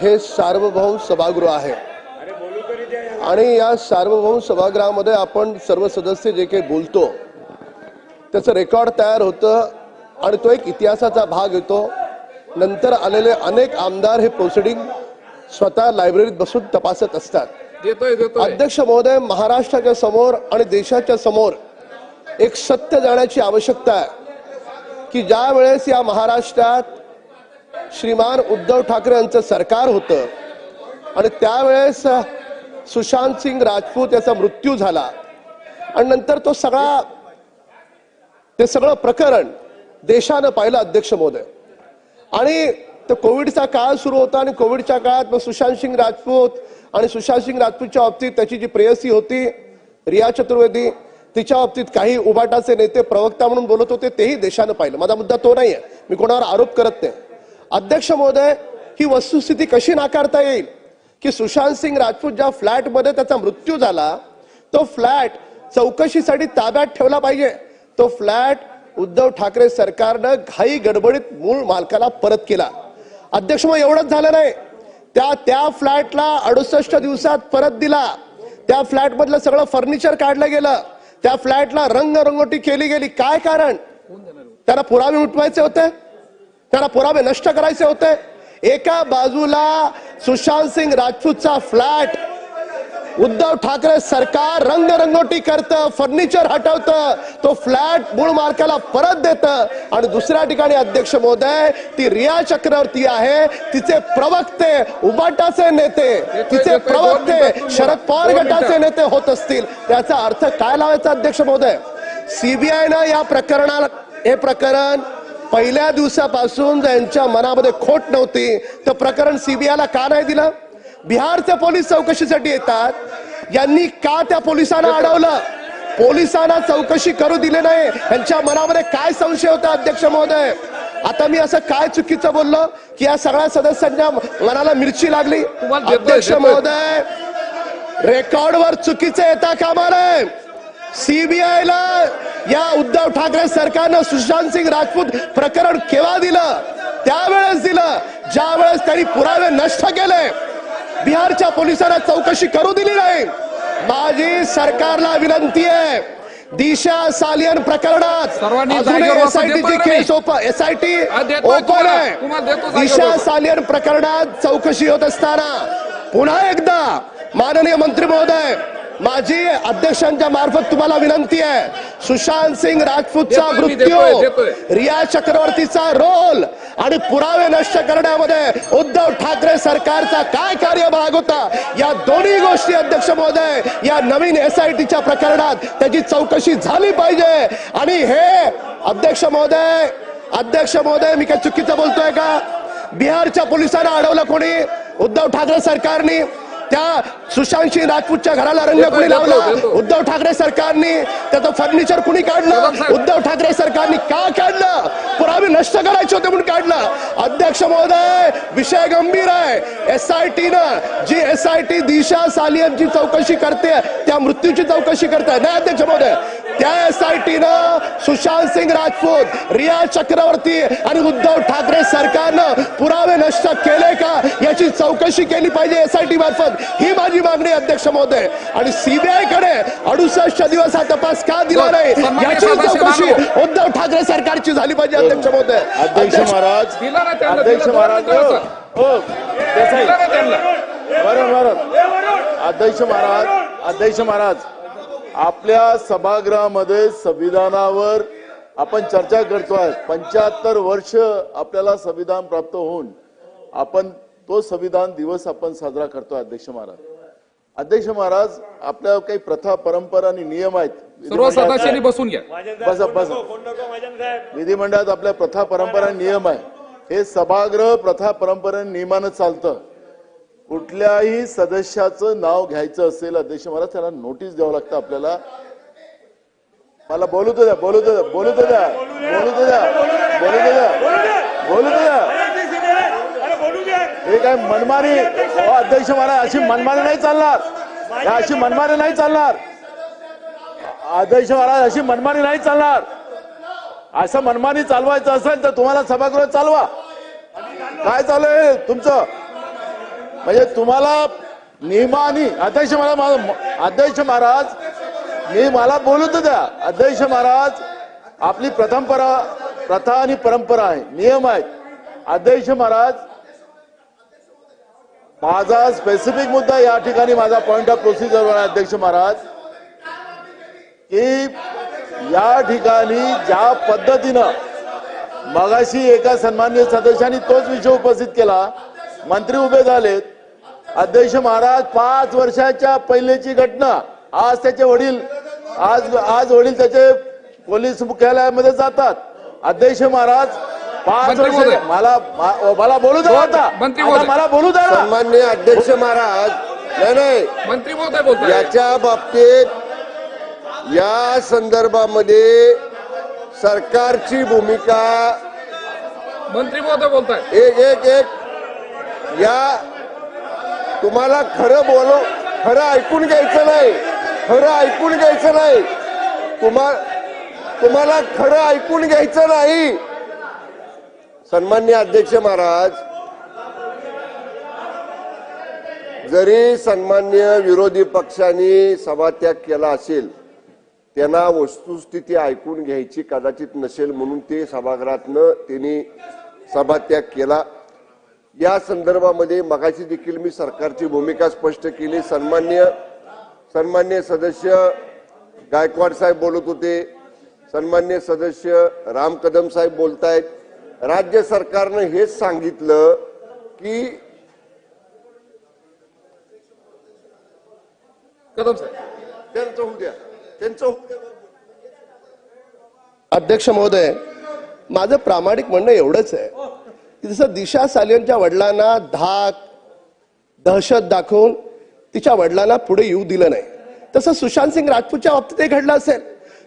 हे सार्वभौम सभागृह आहे. आणि या सार्वभौम सभागृहामध्ये आपण सर्व सदस्य जे काही बोलतो त्याचं रेकॉर्ड तयार होतं आणि तो एक इतिहासाचा भाग येतो. नंतर आलेले अनेक आमदार हे प्रोसिडिंग स्वतः लायब्ररीत बसून तपासत असतात. अध्यक्ष महोदय महाराष्ट्राच्या समोर आणि देशाच्या समोर एक सत्य जाण्याची आवश्यकता आहे. की ज्या वेळेस या महाराष्ट्रात श्रीमान उद्धव ठाकरे यांचं सरकार होतं. आणि त्यावेळेस सुशांत सिंग राजपूत याचा मृत्यू झाला. आणि नंतर तो सगळा ते सगळं प्रकरण देशानं पाहिलं अध्यक्ष महोदय. आणि तो कोविडचा काळ सुरू होता आणि कोविडच्या काळात मग सुशांत सिंग राजपूत आणि सुशांत सिंग राजपूतच्या बाबतीत त्याची जी प्रेयसी होती रिया चतुर्वेदी तिच्या बाबतीत काही उबाटाचे नेते प्रवक्ता म्हणून बोलत होते तेही देशानं पाहिलं. माझा मुद्दा तो नाही आहे मी कोणावर आरोप करत नाही. अध्यक्ष महोदय ही वस्तुस्थिती कशी नाकारता येईल? की सुशांत सिंग राजपूत ज्या फ्लॅटमध्ये त्याचा मृत्यू झाला तो फ्लॅट चौकशीसाठी ताब्यात ठेवला पाहिजे. तो फ्लॅट उद्धव ठाकरे सरकारनं घाई गडबडीत मूळ मालकाला परत केला. अध्यक्ष मग एवढंच झालं नाही. त्या त्या फ्लॅटला अडुसष्ट दिवसात परत दिला. त्या फ्लॅट मधलं सगळं फर्निचर काढलं गेलं. त्या फ्लॅटला रंगरंगोटी केली गेली. काय कारण? त्याला पुरावे उठवायचे होते? त्यांना पुरावे नष्ट करायचे होते. एका बाजूला सुशांत सिंग राजपूतचा फ्लॅट. उद्धव ठाकरे सरकार रंगरंगोटी करतं फर्निचर हटवतं तो फ्लॅट मूळ मालकाला परत देतं. आणि दुसऱ्या ठिकाणी अध्यक्ष महोदय ती रिया चक्रवर्ती आहे तिचे प्रवक्ते उबाटाचे नेते तिचे प्रवक्ते शरद पवार गटाचे नेते होत असतील. त्याचा अर्थ काय लावायचा अध्यक्ष महोदय? सीबीआयनं या प्रकरणाला हे प्रकरण पहिल्या दिवसापासून ज्यांच्या मनामध्ये खोट नव्हती. तर प्रकरण सीबीआयला का नाही दिलं? बिहारचे पोलीस चौकशीसाठी येतात. यांनी का त्या पोलिसांना अडवलं? पोलिसांना चौकशी करू दिले नाही. यांच्या मनामध्ये काय संशय होता अध्यक्ष महोदय? आता मी असं काय चुकीचं बोललो की या सगळ्या सदस्यांच्या मनाला मिरची लागली? अध्यक्ष. महोदय रेकॉर्डवर चुकीचे येता कामा नये सीबीआयला या उद्धव ठाकरे सरकारनं सुशांत सिंग राजपूत प्रकरण केव्हा दिलं? त्यावेळेस दिलं. ज्या वेळेस त्यांनी पुरावे नष्ट केले. बिहारच्या पोलिसांना चौकशी करू दिली नाही. माझी सरकारला विनंती आहे. दिशा सालियन प्रकरणात सर्वांनी अजूनही जागेवर बसून SIT ची देतोय ना केस एसआयटी ओपन आहे. दिशा. सालियन प्रकरणात चौकशी होत असताना पुन्हा एकदा माननीय मंत्री महोदय माझी अध्यक्षांच्या मार्फत तुम्हाला विनंती आहे. सुशांत सिंग राजपूतचा मृत्यू. रिया चक्रवर्तीचा रोल आणि पुरावे नष्ट करण्यामध्ये उद्धव ठाकरे सरकारचा काय कार्यभाग होता? या दोन्ही गोष्टी अध्यक्ष महोदय या नवीन एसआयटीच्या प्रकरणात त्याची चौकशी झाली पाहिजे. आणि हे अध्यक्ष महोदय अध्यक्ष महोदय मी काय चुकीचं बोलतोय का? बिहारच्या पोलिसांना अडवलं कोणी? उद्धव ठाकरे सरकारने? त्या सुशांत सिंह राजपूतच्या घराला रंग कुणी लावला. उद्धव ठाकरे सरकारने त्याचं फर्निचर कुणी काढलं. उद्धव ठाकरे सरकारने का काढलं आम्ही नष्ट करायचे होते म्हणून काढला. अध्यक्ष महोदय विषय गंभीर आहे. एस आय टी न जी एस आय टी दिशा सालियनची चौकशी करते त्या मृत्यूची चौकशी करते नाही अध्यक्ष महोदय. त्या एस आय टी न सुशांत सिंग राजपूत रिया चक्रवर्ती आणि उद्धव ठाकरे सरकारनं पुरावे नष्ट केले का याची चौकशी केली पाहिजे एस आय टी मार्फत. ही माझी मागणी अध्यक्ष महोदय. आणि सीबीआय अडुसष्ट दिवस हा तपास का दिला नाही? याची चौकशी. उद्धव ठाकरे सरकारची झाली पाहिजे अध्यक्ष महोदय. अध्यक्ष महाराज दिला ना त्यांना, अध्यक्ष दिला महाराज दोन हो देसाई. दिला ना त्यांना. बरं बरं अध्यक्ष महाराज अध्यक्ष महाराज आपल्या सभागृहामध्ये संविधानावर आपण चर्चा करतोय पंच्याहत्तर वर्ष आपल्याला संविधान प्राप्त होऊन आपण तो संविधान दिवस आपण साजरा करतोय अध्यक्ष महाराज. अध्यक्ष महाराज आपल्या काही प्रथा परंपरा आणि नियम आहेत. सर्व विधिमंडळात- सदस्यांनी बसून घ्या. बसा बसा. विधिमंडळात आपल्या प्रथा परंपरा आणि नियम आहे. हे सभागृह प्रथा परंपरा आणि नियमानं चालतं. कुठल्याही सदस्याचं नाव घ्यायचं असेल अध्यक्ष महाराज त्याला नोटीस द्यावं लागतं आपल्याला. मला बोलू तर द्या बोलू तर द्या बोलू तर द्या बोलू तर द्या बोलू तर द्या बोलू तर द्या काय मनमानी? अहो, अध्यक्ष महाराज अशी मनमानी नाही चालणार. अशी मनमानी नाही चालणार. अध्यक्ष महाराज अशी मनमानी नाही चालणार. असं मनमानी चालवायचं असेल तर तुम्हाला सभागृह चालवा. काय चालू आहे तुमचं? म्हणजे तुम्हाला नियमानी अध्यक्ष महाराज मला- अध्यक्ष महाराज मी मला बोलू तर द्या. अध्यक्ष महाराज आपली प्रथम परा प्रथा आणि परंपरा आहे नियम आहेत अध्यक्ष महाराज माझा स्पेसिफिक मुद्दा या ठिकाणी माझा पॉइंट ऑफ प्रोसिजरवर अध्यक्ष महाराज की या ठिकाणी ज्या पद्धतीनं मगाशी एका सन्मान्य सदस्यांनी तोच विषय उपस्थित केला मंत्री उभे झालेत अध्यक्ष महाराज पाच वर्षाच्या पहिलेची घटना आज त्याचे वडील आज आज वडील त्याचे पोलीस मुख्यालयामध्ये जातात. अध्यक्ष महाराज पाच मंत्री वर्ष महोदय. मला मा- मला बोलू द्या आता मंत्री आता. महोदय. मला बोलू द्या ना. सन्मान्य अध्यक्ष महाराज. नाही नाही. मंत्री महोदय बोलताय. याच्या बाबतीत या संदर्भामध्ये सरकारची भूमिका मंत्री महोदय बोलताय. एक एक एक. या तुम्हाला खरं बोलव खरं ऐकून घ्यायचं नाही. खरं ऐकून घ्यायचं नाही. तुम्हा तुम्हाला खरं ऐकून घ्यायचं नाही. सन्मान्य अध्यक्ष महाराज जरी सन्मान्य विरोधी पक्षांनी सभात्याग केला असेल त्यांना वस्तुस्थिती ऐकून घ्यायची कदाचित नसेल म्हणून ते सभागृहातनं त्यांनी सभात्याग केला. या संदर्भामध्ये मगाशी देखील मी सरकारची भूमिका स्पष्ट केली. सन्मान्य सन्मान्य सदस्य गायकवाड साहेब बोलत होते. सन्मान्य सदस्य राम कदम साहेब बोलतायत. राज्य सरकारनं हेच सांगितलं की कदम त्यांचं होऊ द्या. त्यांचं अध्यक्ष महोदय माझं प्रामाणिक म्हणणं एवढंच आहे की जसं दिशा सालियनच्या वडिलांना धाक दहशत दाखवून तिच्या वडिलांना पुढे येऊ दिलं नाही. तसं सुशांत सिंग राजपूतच्या बाबतीतही घडलं असेल.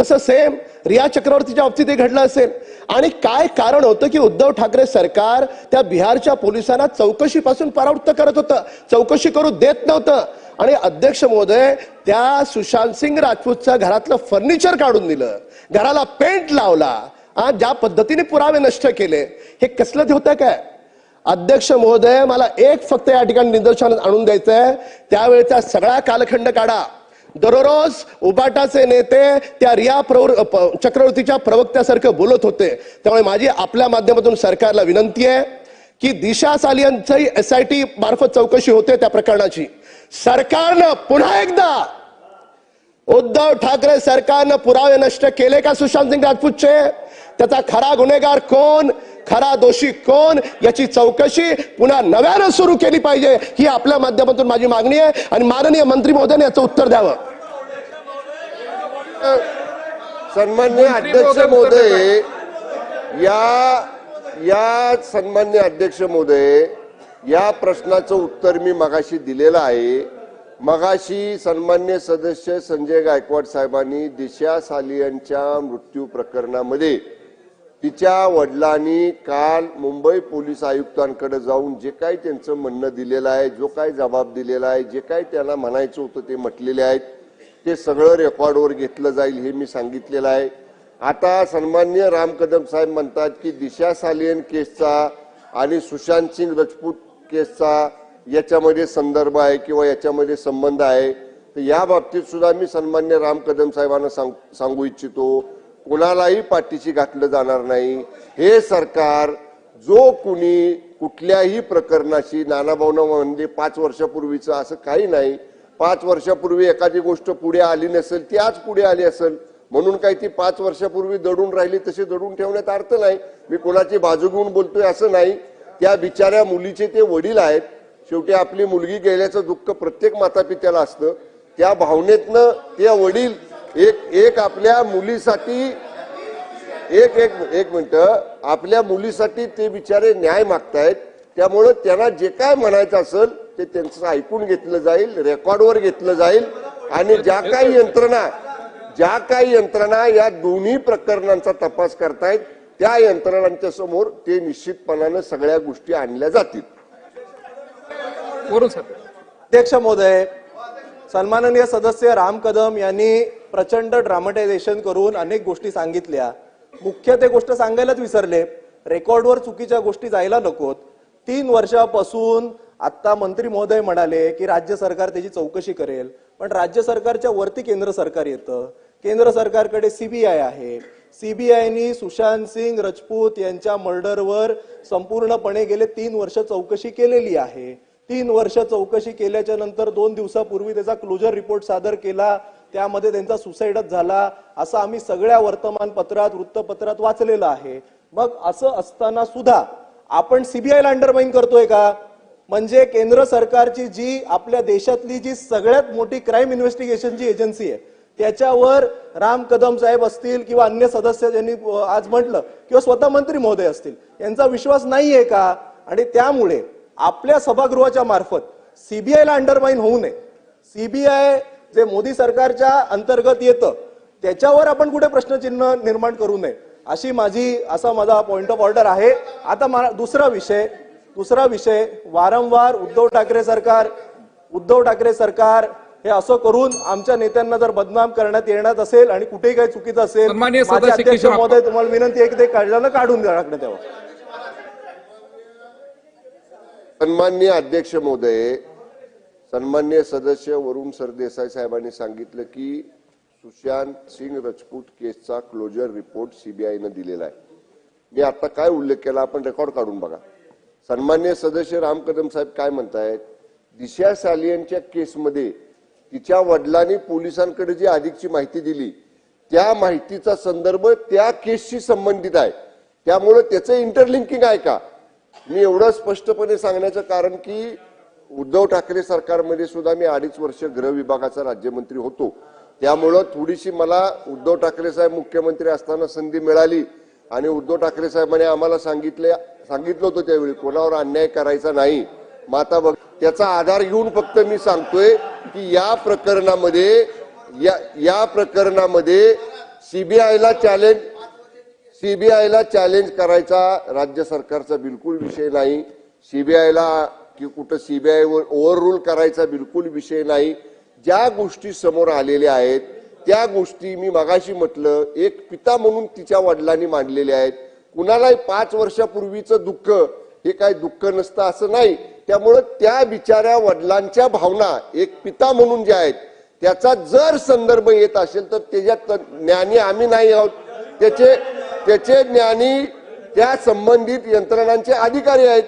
तसं सेम रिया चक्रवर्तीच्या बाबतीतही घडलं असेल. आणि काय कारण होतं की उद्धव ठाकरे सरकार त्या बिहारच्या पोलिसांना चौकशीपासून परावृत्त करत होतं. चौकशी करू देत नव्हतं. आणि अध्यक्ष महोदय त्या सुशांत सिंग राजपूतच्या घरातलं फर्निचर काढून दिलं. घराला पेंट लावला. ज्या पद्धतीने पुरावे नष्ट केले हे कसलं होतं काय? अध्यक्ष महोदय मला एक फक्त या ठिकाणी निदर्शनात आणून द्यायचंय. त्यावेळेचा सगळा कालखंड काढा. दररोज उबाटाचे नेते त्या रिया प्रवर चक्रवर्तीच्या प्रवक्त्यासारखं बोलत होते. त्यामुळे माझी आपल्या माध्यमातून सरकारला विनंती आहे की दिशा सालियनची एस आय टी मार्फत चौकशी होते त्या प्रकरणाची. सरकारनं पुन्हा एकदा उद्धव ठाकरे सरकारनं पुरावे नष्ट केले का सुशांत सिंग राजपूतचे? त्याचा खरा गुन्हेगार कोण? खरा दोषी कोण? याची चौकशी पुन्हा नव्यानं सुरू केली पाहिजे ही आपल्या माध्यमातून माझी मागणी आहे. आणि माननीय मंत्री महोदयाने याचं उत्तर द्यावं. सन्मान्य अध्यक्ष महोदय या या सन्मान्य अध्यक्ष महोदय या प्रश्नाचं उत्तर मी मगाशी दिलेलं आहे. मगाशी सन्मान्य सदस्य संजय गायकवाड साहेबांनी दिशा सालियांच्या मृत्यू प्रकरणामध्ये तिच्या वडिलांनी काल मुंबई पोलीस आयुक्तांकडे जाऊन जे काही त्यांचं म्हणणं दिलेलं आहे जो काय जबाब दिलेला आहे जे काही त्यांना म्हणायचं होतं ते म्हटलेले आहेत ते सगळं रेकॉर्डवर घेतलं जाईल हे मी सांगितलेलं आहे. आता सन्मान्य राम कदम साहेब म्हणतात की दिशा सालियन केसचा आणि सुशांत सिंग राजपूत केसचा याच्यामध्ये संदर्भ आहे किंवा याच्यामध्ये संबंध आहे तर या बाबतीत सुद्धा मी सन्मान्य राम कदम साहेबांना सांग सांगू इच्छितो. कुणालाही पाठीशी घातलं जाणार नाही. हे सरकार जो कुणी कुठल्याही प्रकरणाशी नानाभाऊन म्हणजे पाच वर्षापूर्वीचं असं काही नाही. पाच वर्षापूर्वी एखादी गोष्ट पुढे आली नसेल ती आज पुढे आली असेल म्हणून काही ती पाच वर्षापूर्वी दडून राहिली तशी दडून ठेवण्यात अर्थ नाही. मी कोणाची बाजू घेऊन बोलतोय असं नाही. त्या बिचाऱ्या मुलीचे ते वडील आहेत. शेवटी आपली मुलगी गेल्याचं दुःख प्रत्येक मातापित्याला असतं. त्या भावनेतनं त्या वडील एक एक आपल्या मुलीसाठी एक एक एक मिनिट. आपल्या मुलीसाठी ते बिचारे न्याय मागतायत. त्यामुळं त्यांना जे काय म्हणायचं असेल ते त्यांचं ऐकून घेतलं जाईल रेकॉर्डवर घेतलं जाईल. आणि ज्या काही यंत्रणा ज्या काही यंत्रणा या दोन्ही प्रकरणांचा तपास करतायत त्या यंत्रणांच्या समोर ते निश्चितपणानं सगळ्या गोष्टी आणल्या जातील. अध्यक्ष महोदय सन्माननीय सदस्य राम कदम यांनी प्रचंड ड्रामटायझेशन करून अनेक गोष्टी सांगितल्या. मुख्य ते गोष्ट सांगायलाच विसरले. रेकॉर्डवर चुकीच्या गोष्टी जायला नकोत. तीन वर्षापासून आता मंत्री महोदय म्हणाले की राज्य सरकार त्याची चौकशी करेल. पण राज्य सरकारच्या वरती केंद्र सरकार येतं. केंद्र सरकारकडे सीबीआय आहे. सीबीआयनी सुशांत सिंग राजपूत यांच्या मर्डरवर संपूर्णपणे गेले तीन वर्ष चौकशी केलेली आहे. तीन वर्ष चौकशी केल्याच्यानंतर दोन दिवसापूर्वी त्याचा क्लोजर रिपोर्ट सादर केला. त्यामध्ये त्यांचा सुसाईडच झाला. असं आम्ही सगळ्या वर्तमानपत्रात वृत्तपत्रात वाचलेलं आहे. मग असं असताना सुद्धा आपण सीबीआयला अंडरमाइन करतोय का? म्हणजे केंद्र सरकारची जी आपल्या देशातली जी सगळ्यात मोठी क्राईम इन्व्हेस्टिगेशनची एजन्सी आहे त्याच्यावर राम कदम साहेब असतील किंवा अन्य सदस्य ज्यांनी आज म्हटलं किंवा स्वतः मंत्री महोदय असतील यांचा विश्वास नाहीये का? आणि त्यामुळे आपल्या सभागृहाच्या मार्फत सीबीआयला अंडरमाइन होऊ नये. सीबीआय जे मोदी सरकारच्या अंतर्गत येतं त्याच्यावर आपण कुठे प्रश्नचिन्ह निर्माण करू नये अशी माझी असा माझा पॉइंट ऑफ ऑर्डर आहे. आता दुसरा विषय दुसरा विषय वारंवार उद्धव ठाकरे सरकार उद्धव ठाकरे सरकार हे असं करून आमच्या नेत्यांना जर बदनाम करण्यात येण्यात असेल आणि कुठेही काही चुकीचं असेल सन्माननीय माझे सदस्य अध्यक्ष महोदय तुम्हाला विनंती आहे की ते काढल्यानं काढून टाकण्यात यावं सन्माननीय अध्यक्ष महोदय सन्मान्य सदस्य वरुण सरदेसाई साहेबांनी सांगितलं की सुशांत सिंग राजपूत केसचा क्लोजर रिपोर्ट सीबीआयनं दिलेला आहे. मी आता काय उल्लेख केला आपण रेकॉर्ड काढून बघा. सन्मान्य सदस्य राम कदम साहेब काय म्हणतायत? दिशा सालियनच्या केसमध्ये तिच्या वडिलांनी पोलिसांकडे जी अधिकची माहिती दिली त्या माहितीचा संदर्भ त्या केसशी संबंधित आहे. त्यामुळे त्याचं इंटरलिंकिंग आहे का? मी एवढं स्पष्टपणे सांगण्याचं कारण की उद्धव ठाकरे सरकारमध्ये सुद्धा मी अडीच वर्ष गृह विभागाचा राज्यमंत्री होतो. त्यामुळं थोडीशी मला उद्धव ठाकरे साहेब मुख्यमंत्री असताना संधी मिळाली आणि उद्धव ठाकरे साहेबांनी आम्हाला सांगितले सांगितलं होतं त्यावेळी कोणावर अन्याय करायचा नाही. माता बघ त्याचा आधार घेऊन फक्त मी सांगतोय की या प्रकरणामध्ये या या प्रकरणामध्ये सीबीआयला चॅलेंज सीबीआयला चॅलेंज करायचा राज्य सरकारचा बिलकुल विषय नाही. सीबीआयला की कुठं सीबीआयवर ओव्हर रूल करायचा बिलकुल विषय नाही. ज्या गोष्टी समोर आलेल्या आहेत त्या गोष्टी मी मगाशी म्हटलं एक पिता म्हणून तिच्या वडिलांनी मांडलेल्या आहेत. कुणालाही पाच वर्षापूर्वीचं दुःख हे काय दुःख नसतं असं नाही. त्यामुळं त्या बिचाऱ्या वडिलांच्या भावना एक पिता म्हणून ज्या आहेत त्याचा जर संदर्भ येत असेल तर त्याच्यात ज्ञानी आम्ही नाही आहोत. त्याचे त्याचे ज्ञानी त्या संबंधित यंत्रणांचे अधिकारी आहेत.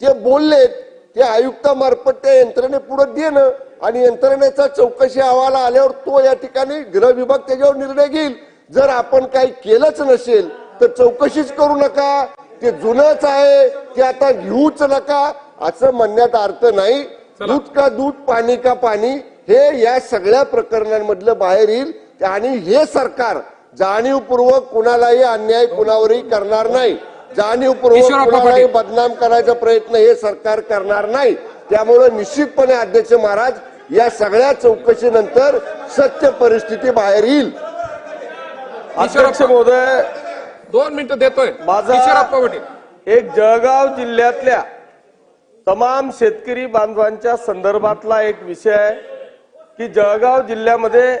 ते बोललेत ते आयुक्तामार्फत त्या यंत्रणे पुढे देणं आणि यंत्रणेचा चौकशी अहवाल आल्यावर तो या ठिकाणी गृह विभाग त्याच्यावर निर्णय घेईल. जर आपण काही केलंच नसेल तर चौकशीच करू नका. ते जुनच आहे ते आता घेऊच नका. असं म्हणण्यात अर्थ नाही. दूध का दूध पाणी का पाणी हे या सगळ्या प्रकरणांमधलं बाहेर येईल. आणि हे सरकार जाणीवपूर्वक कुणालाही अन्याय कुणावरही करणार नाही. जाणीवपूर्वक कुणालाही. बदनाम करायचा प्रयत्न हे सरकार करणार नाही. त्यामुळे निश्चितपणे अध्यक्ष महाराज या सगळ्या चौकशीनंतर सत्य परिस्थिती बाहेर येईल. अध्यक्ष महोदय दोन मिनिटं देतोय. माझा- एक जळगाव जिल्ह्यातल्या तमाम शेतकरी बांधवांच्या संदर्भातला एक विषय आहे की जळगाव जिल्ह्यामध्ये